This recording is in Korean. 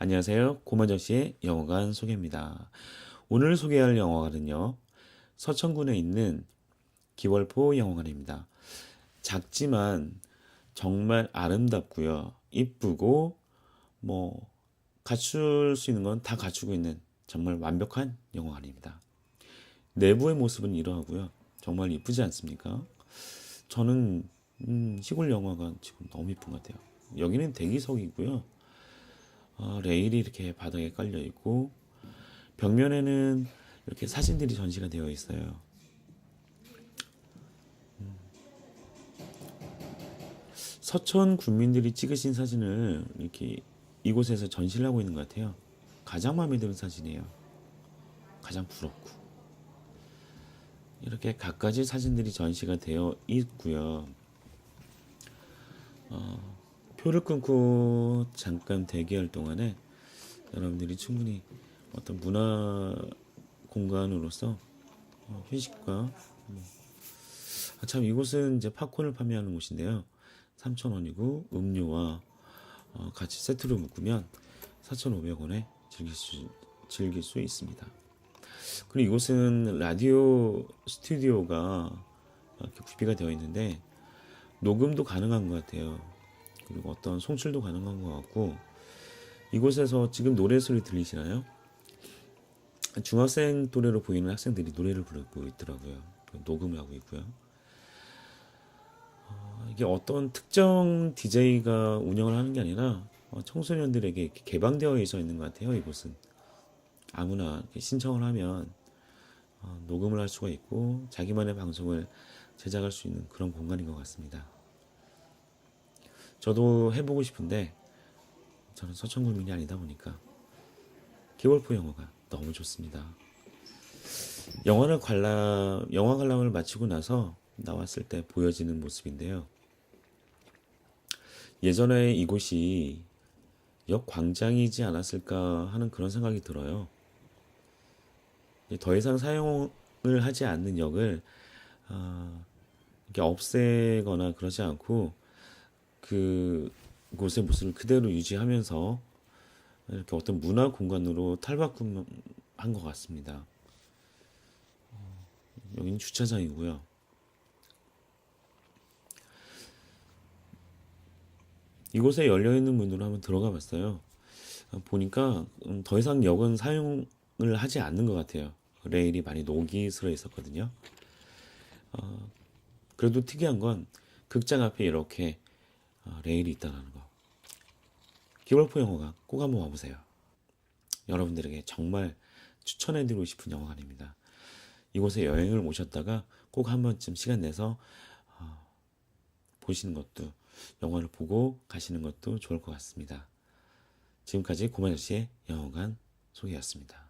안녕하세요. 고만저씨의 영어관 소개입니다. 오늘 소개할 영어관은요. 서천군에 있는 기월포 영어관입니다. 작지만 정말 아름답고요. 이쁘고 뭐 갖출 수 있는 건 다 갖추고 있는 정말 완벽한 영어관입니다. 내부의 모습은 이러하고요. 정말 이쁘지 않습니까? 저는 음, 시골 영화관 지금 너무 이쁜 것 같아요. 여기는 대기석이고요. 어, 레일이 이렇게 바닥에 깔려 있고 벽면에는 이렇게 사진들이 전시가 되어 있어요. 음. 서천 군민들이 찍으신 사진을 이렇게 이곳에서 전시를 하고 있는 것 같아요. 가장 마음에 드는 사진이에요. 가장 부럽고. 이렇게 갖가지 사진들이 전시가 되어 있고요. 어, 표를 끊고 잠깐 대기할 동안에 여러분들이 충분히 어떤 문화 공간으로서 어, 휴식과 뭐, 아, 참 이곳은 이제 팝콘을 판매하는 곳인데요. 3,000원이고 음료와 어, 같이 세트로 묶으면 4,500원에 즐길 수, 즐길 수 있습니다. 그리고 이곳은 라디오 스튜디오가 이렇게 구비가 되어 있는데 녹음도 가능한 것 같아요. 그리고 어떤 송출도 가능한 것 같고 이곳에서 지금 노래 소리 들리시나요? 중학생 또래로 보이는 학생들이 노래를 부르고 있더라고요. 녹음을 하고 있고요. 어, 이게 어떤 특정 DJ가 운영을 하는 게 아니라 어, 청소년들에게 개방되어 있는 것 같아요. 이곳은 아무나 신청을 하면 어, 녹음을 할 수가 있고 자기만의 방송을 제작할 수 있는 그런 공간인 것 같습니다. 저도 해보고 싶은데 저는 서천구민이 아니다 보니까 기월포 영화가 너무 좋습니다. 영화를 관람, 영화 관람을 마치고 나서 나왔을 때 보여지는 모습인데요. 예전에 이곳이 역 광장이지 않았을까 하는 그런 생각이 들어요. 더 이상 사용을 하지 않는 역을 어, 이렇게 없애거나 그러지 않고 그 곳의 모습을 그대로 유지하면서 이렇게 어떤 문화 공간으로 탈바꿈한 것 같습니다. 어, 여기는 주차장이고요. 이곳에 열려 있는 문으로 한번 들어가 봤어요. 어, 보니까 음, 더 이상 역은 사용을 하지 않는 것 같아요. 레일이 많이 녹이 슬어 있었거든요. 어, 그래도 특이한 건 극장 앞에 이렇게 어, 레일이 있다는 거. 기월포 영화관 꼭 한번 와보세요. 여러분들에게 정말 추천해드리고 싶은 영화관입니다. 이곳에 여행을 오셨다가 꼭 한 번쯤 시간 내서 어, 보시는 것도 영화를 보고 가시는 것도 좋을 것 같습니다. 지금까지 고마저씨의 영화관 소개였습니다.